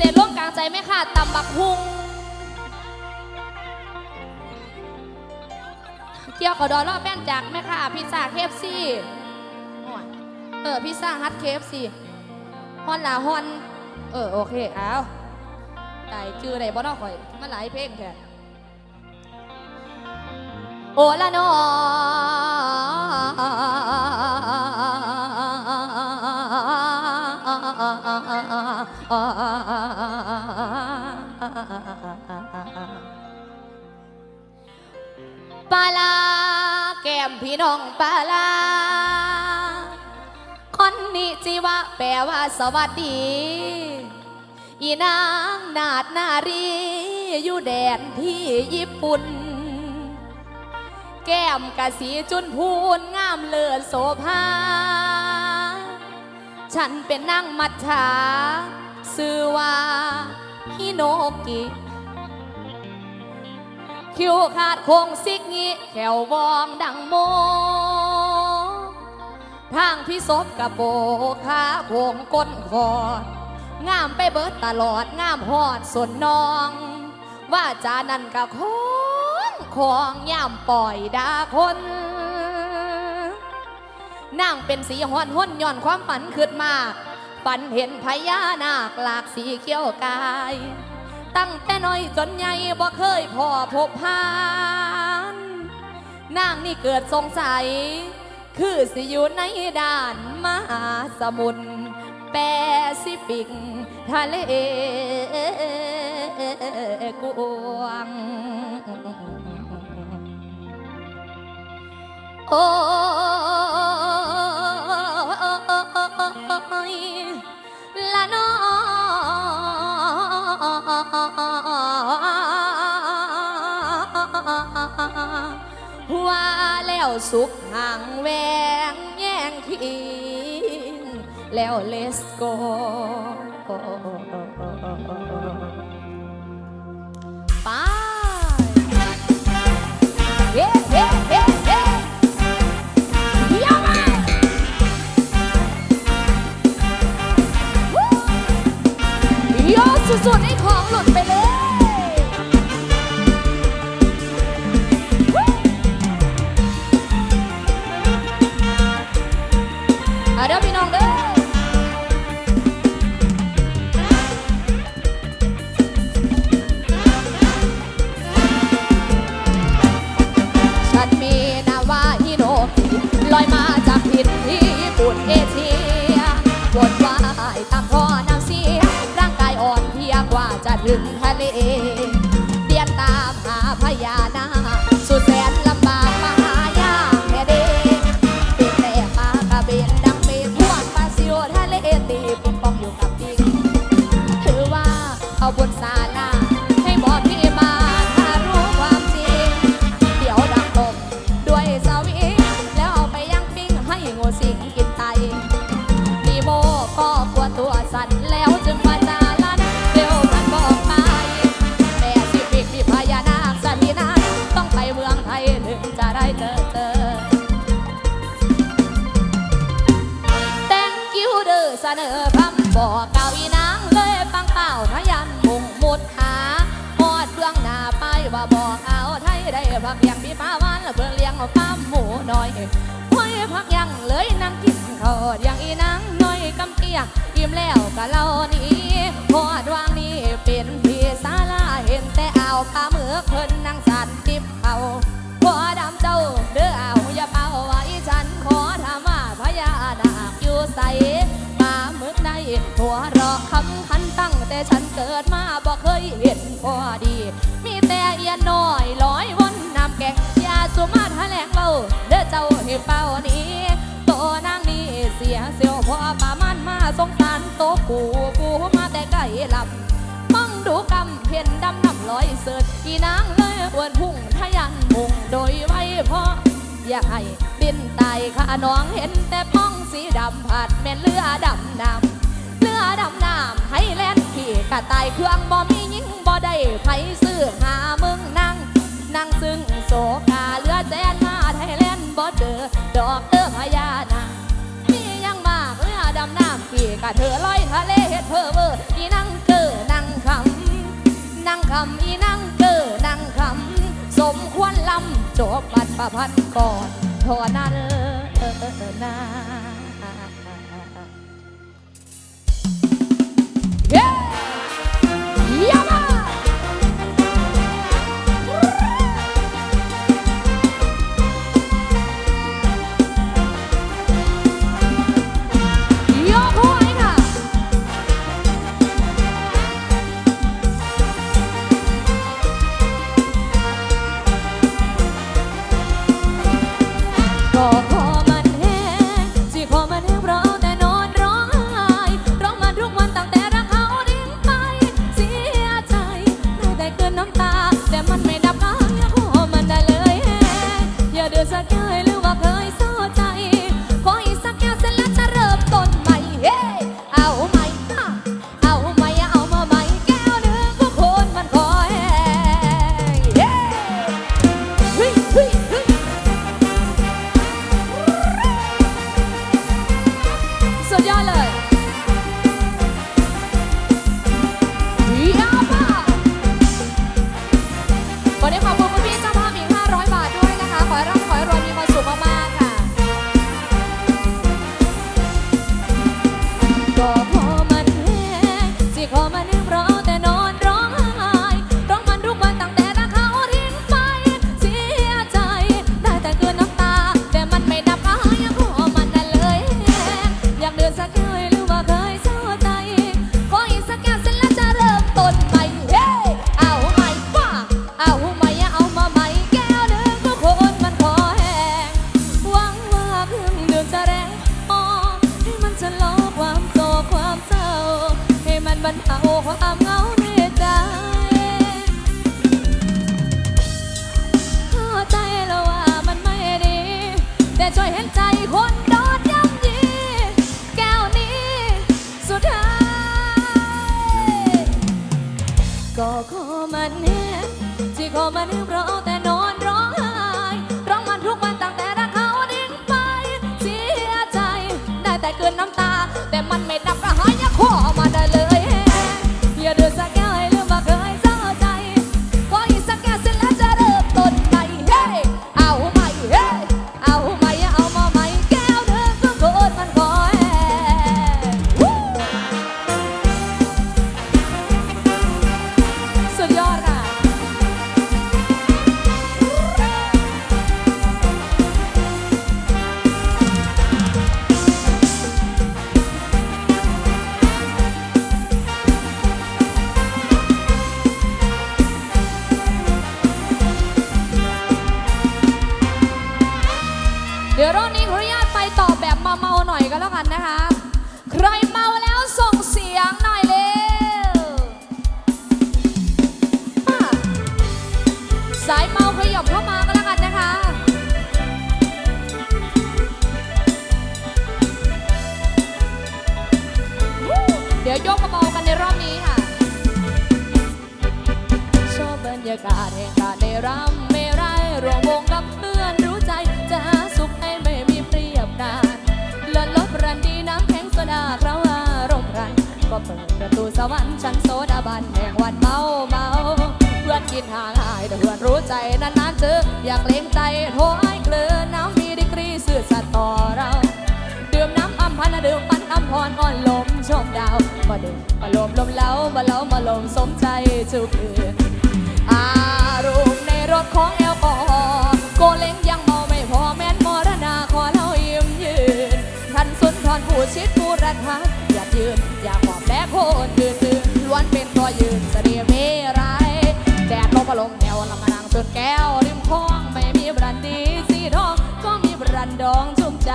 เศษร่วมกลางใจไหมค่ะตำบักฮุงเกี่ยวกับดอลลาร์แป้นจากไหมค่ะพิซซ่าเคฟซี่เออพิซซ่าฮัทเคฟซี่ฮอนลาฮอน เออโอเคเอาตายจื้อได้บ่นอกข่อยมาหลายเพลงแค่โอละนอาลาแก้มพี่น้องปลาคนนี้จิวะแปลว่าสวัสดี อีนางนาดนารีอยู่แดนที่ญี่ปุ่น แก้มกะสีจุนพูนงามเลิศโสภา ฉันเป็นนางมัทฉาชื่อว่าฮิโนกิ คิวขาดคงซิกงี้แขววองดังโมทางพี่ศพกระโปขาโคงก้นคอดงามไปเบิดตลอดงามหอดส่วนนอง ว่าจานั่นกะของของย่ามปล่อยดาคนนางเป็นสีหอนห้นย่อนความฝันขึ้นมาก ฝันเห็นพญานาคหลากสีเขียวกาย ตั้งแต่น้อยจนใหญ่บ่เคยพอพบพานนางนี่เกิดสงสัย คือสิอยู่ในด้านมหาสมุทรแปซิฟิกทะเลกวางโอ้ แล้วสุขห่างแวงแย่งคิงแล้ว let's go ไปเฮ้เฮ้เฮ้เฮ้เยี่ยมมากวู้โยสุดๆ เสนอคำบอกเก่าอีนางเลยปังเป่าทะยันมุ่งมุดหาหอดเบื้องหน้าไปว่าบอกเอาไทยได้พักยังมีป้าวันเบื้องเลี้ยงป้าหมูหน่อยห้อยพักยังเลยนั่งกินทอดอย่างอีนางน้อยกำเกียอิ่มแล้วกะเล่านี้หอดวางนี้เป็นพี่สาลาเห็นแต่เอาปลาเมือกเพิ่นนั่งสันติบเขาขอดำเจ้าเด้อเอาอย่าป หัวเราะคำคันตั้งแต่ฉันเกิดมาบ่เคยเห็นพอดี มีแต่เอียนน้อยลอยวนน้ำแกงยาสุมาทะแหลงเบาเด้อเจ้าให้เป่านี้โตนางนี่เสียเสียวพอปามันมาสงสารโตกูกูมาแต่ไก่ลำฟังดูกำเพียนดำน้ำลอยเสิร์ชอีนางเลยอวนพุ่งทะยันมุ่งโดยไว้พราะอยากให้บินไตข้าน้องเห็นแต่ป้องสีดำผัดแม่นเรือดำน้ำ ดำน้ำให้แล่นขี่กระต่ายเครื่องบ่มียิงบ่ได้ไผซื้อหามึงนั่ง นั่งซึ่งโศกาเรือแสนมาไทยแลนด์บ่เจอดอกเตอพญานาคมียังมากเรือดำน้ำขี่กะเธอลอยทะเลเฮ็ดเพอเวอร์อีนั่งเกอนาคำนั่งคำอีนั่งเกอนั่งคำสมควรลำจบบัดประพันก่อนท่านั้นเออเออนะ กินน้ำตา แต่มันไม่ดับกระหายย่าขอ กันนะคะ ใครเมาแล้วส่งเสียงหน่อยเร็วสายเมาขยับเข้ามาก็แล้วกันนะคะเดี๋ยวยกเบากันในรอบนี้ค่ะ ชอบบรรยากาศแห่งการได้รำ ก็เปิดประตูสวรรค์ชั้นโซดาบันแห่งวันเมาเมาเพื่อนกินห่างหายแต่เพื่อนรู้ใจนานๆเจออยากเลี้ยงใจโทรให้เกลือน้ำมีดีกรีสื่อสัตย์ต่อเราดื่มน้ำอัมพันดื่มปันอัมพรอ่อนลมชมดาวมาดื่มมาลมลมเล้ามาเล้ามาลมสมใจทุกคืนอารมณ์ในรถของแอลกอฮอล์โกเล้งยังเมาไม่พอแม่นมรณาขอเล่ายิ้มยืนท่านสุนทรผู้ชิดผู้รัฐาอยาก ยืน อยากหอบแบกโคนยืนยืนล้วนเป็นตัวยืนเสน่ห์เมไรายแดดลมมาลมแนวลำนางจนแก้วริมคลองไม่มีบรันดีสีทองก็มีบรันดองชุ่มใจ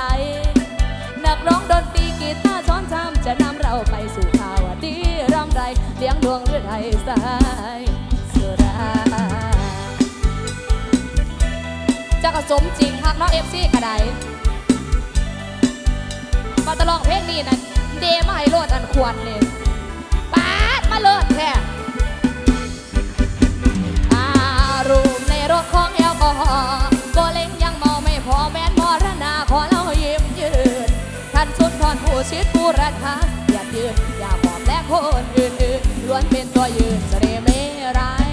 นักร้องดนตรีกีตาร์ช้อนชามจะนำเราไปสู่ข่าวดีรำไรเลี้ยงดวงเรือไทยสายสุราจะกระสมจริงฮักน้องเอฟซีกระไดมาตลองเพลงนี้นะ เดมาให้โลดอันควรเลยปาดมาเลิศแท้อารมณ์ในรถของแอลกอฮอล์โกเล่งยังมาไม่พอแม้นมรณาขอเล่ายิ้มยืนท่านสุนทรผู้ชิดผู้รักษาอย่ายืนอย่าหอบและคนอื่นๆล้วนเป็นตัวยืนเสน่ห์ไม่ร้ย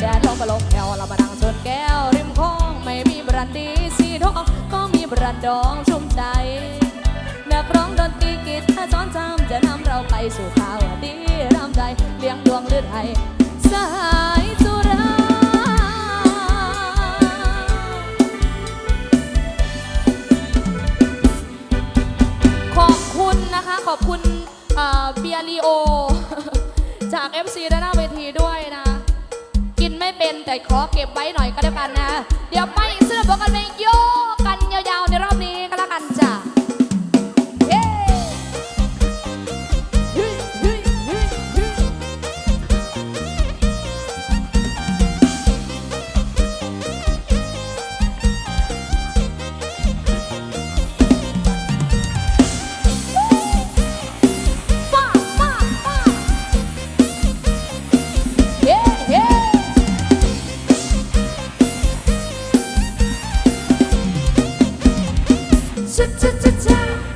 แดดลงมาลงแถวเรามาดังชนแก้วริมคลองไม่มีบรันดีสีทองก็มีบรันดองชุ่มใจนักร้องดนตรี จะนำเราไปสู่ข่าวดีร่ำใจเลี้ยงดวงฤทัยสายสุราขอบคุณนะคะ ขอบคุณเบียรีโอ จาก FC ด้านหน้าเวทีด้วยนะ กินไม่เป็นแต่ขอเก็บไว้หน่อยก็แล้วกันนะ เดี๋ยวไป Cha cha cha.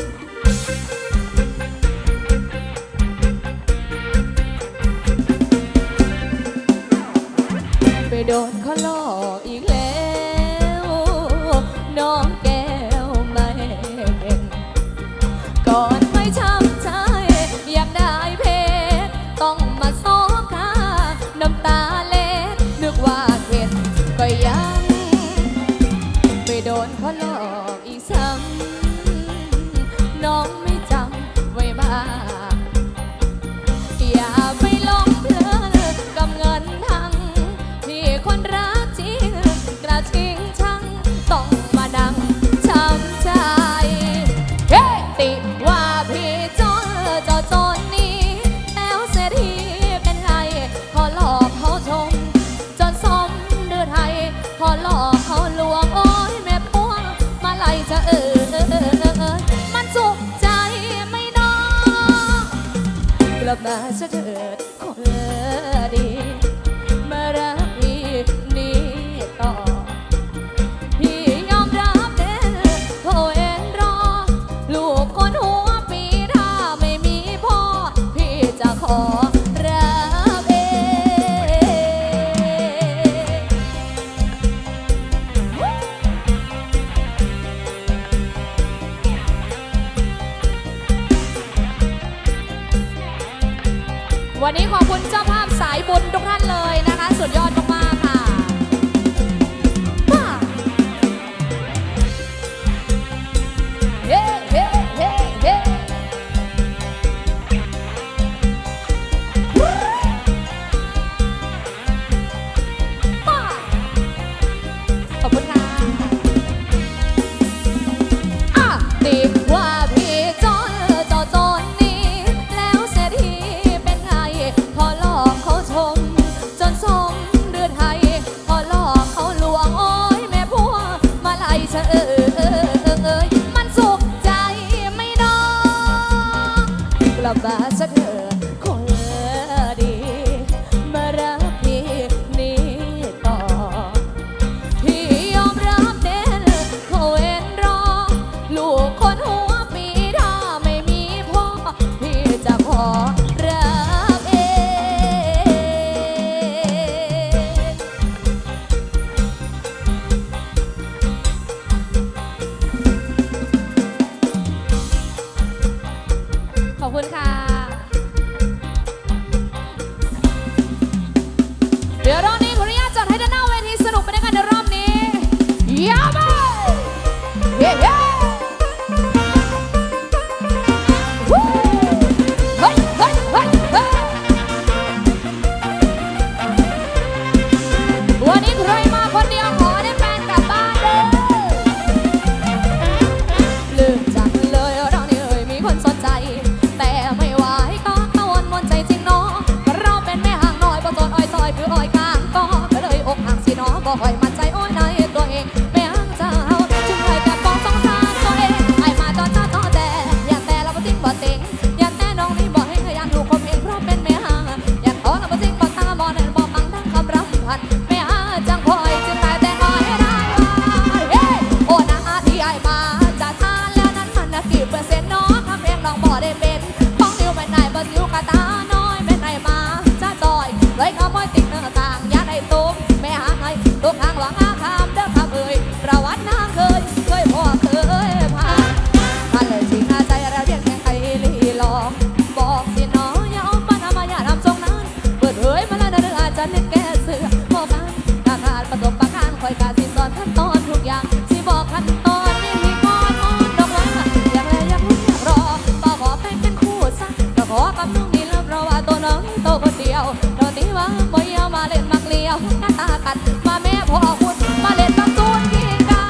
ยวโดนตีว่าบ่เยาวมาเล่นมักเลี้ยวหน้าตากัดมาแม่พ่อคุณมาเล่นมักตูนกินกั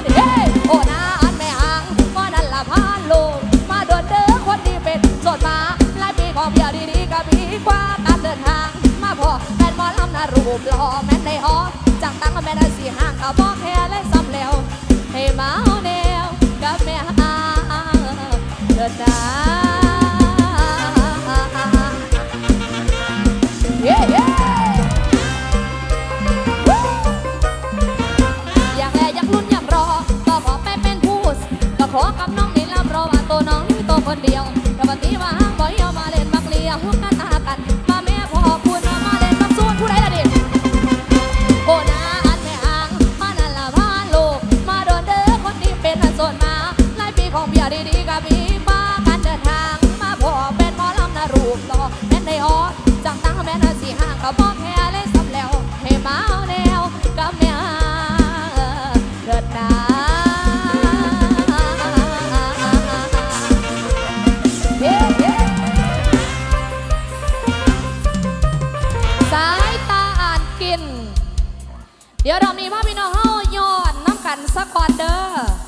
นเฮ้โอ้นาอันแม่หางว่านั่นละพานลูกมาโดนเด้อคนดีเป็นสดมาหลายปีของเพียวดีๆก็มีกว่าตาเดินทาง มาพ่อแม่หมอลำนารูปหล่อแม่ในหอจังตั้งแม่นสีห่างกับบ่ Lord, we. เดี๋ยวรอบนี้พ่อพี่น้องเฮาย้อนน้ำกันสักก่อนเด้อ